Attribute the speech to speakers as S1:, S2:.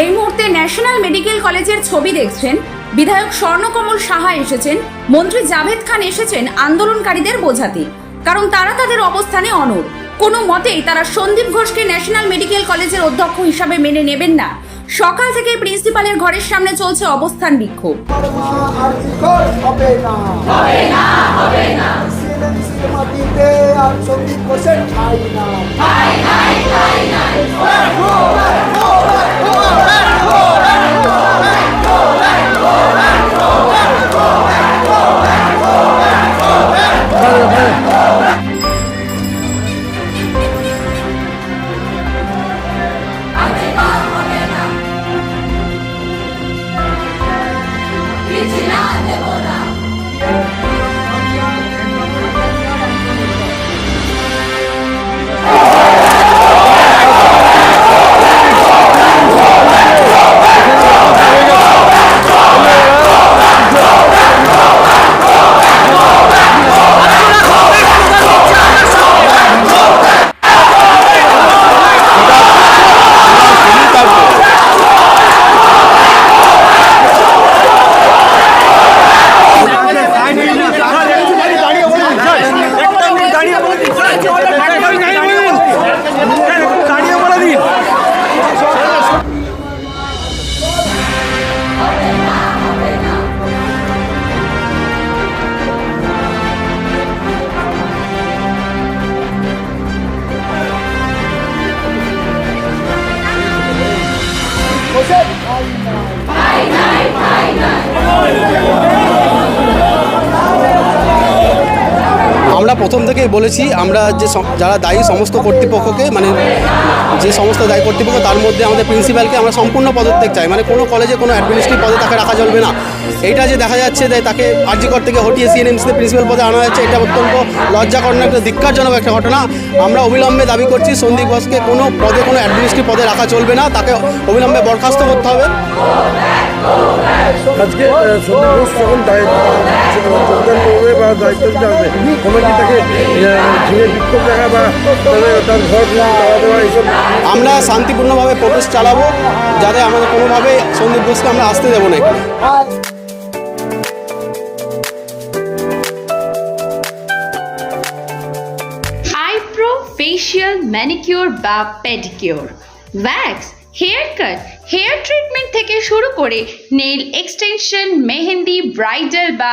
S1: এই মুহূর্তে national medical কলেজের ছবি দেখছেন। বিধায়ক স্বর্ণকমল সাহা এসেছেন। মন্ত্রী জাভেদ খান এসেছেন আন্দোলনকারীদের বোঝাতে। কারণ তারা তাদের অবস্থানে অনড়। কোনো মতেই তারা সন্দীপ ঘোষকে ন্যাশনাল মেডিকেল কলেজের অধ্যক্ষ হিসাবে মেনে নেবেন না। সকাল থেকে প্রিন্সিপালের ঘরের সামনে চলছে অবস্থান বিক্ষোভ।
S2: আর সন্দীপ ঘোষের ঠাই না ঘোষের
S3: ಮಾಡಿ প্রথম থেকেই বলেছি, আমরা যে যারা দায়ী সমস্ত কর্তৃপক্ষকে মানে যে সমস্ত দায়ী কর্তৃপক্ষ, তার মধ্যে আমাদের প্রিন্সিপালকে আমরা সম্পূর্ণ পদত্যাগ চাই। মানে কোনো কলেজে কোনো অ্যাডমিনিস্ট্রেটিভ পদে তাকে রাখা চলবে না। এইটা যে দেখা যাচ্ছে যে তাকে আরজিকর থেকে হটিয়ে সিএনএমসিতে প্রিন্সিপাল পদে আনা যাচ্ছে এটা অত্যন্ত লজ্জাকর একটা ধিক্কারজনক একটা ঘটনা। আমরা অবিলম্বে দাবি করছি, সন্দীপ ঘোষকে কোনো পদে কোনো অ্যাডমিনিস্ট্রেটিভ পদে রাখা চলবে না, তাকে অবিলম্বে বরখাস্ত করতে হবে।
S4: আজকে সন্দীপ ঘোষ যখন বা দায়িত্ব কমিটি তাকে ঝিঙে বিক্ষোভ দেখা বা তার ঘর দেওয়া এইসব।
S3: আমরা শান্তিপূর্ণভাবে প্রোটেস্ট চালাবো যাতে আমাদের কোনোভাবে সন্দীপ ঘোষকে আমরা আসতে দেবো না এখানে।
S5: ফেশিয়াল ম্যানিকিউর বা pedicure wax hair cut hair treatment থেকে শুরু করে নেল এক্সটেনশন মেহেন্দি ব্রাইডাল বা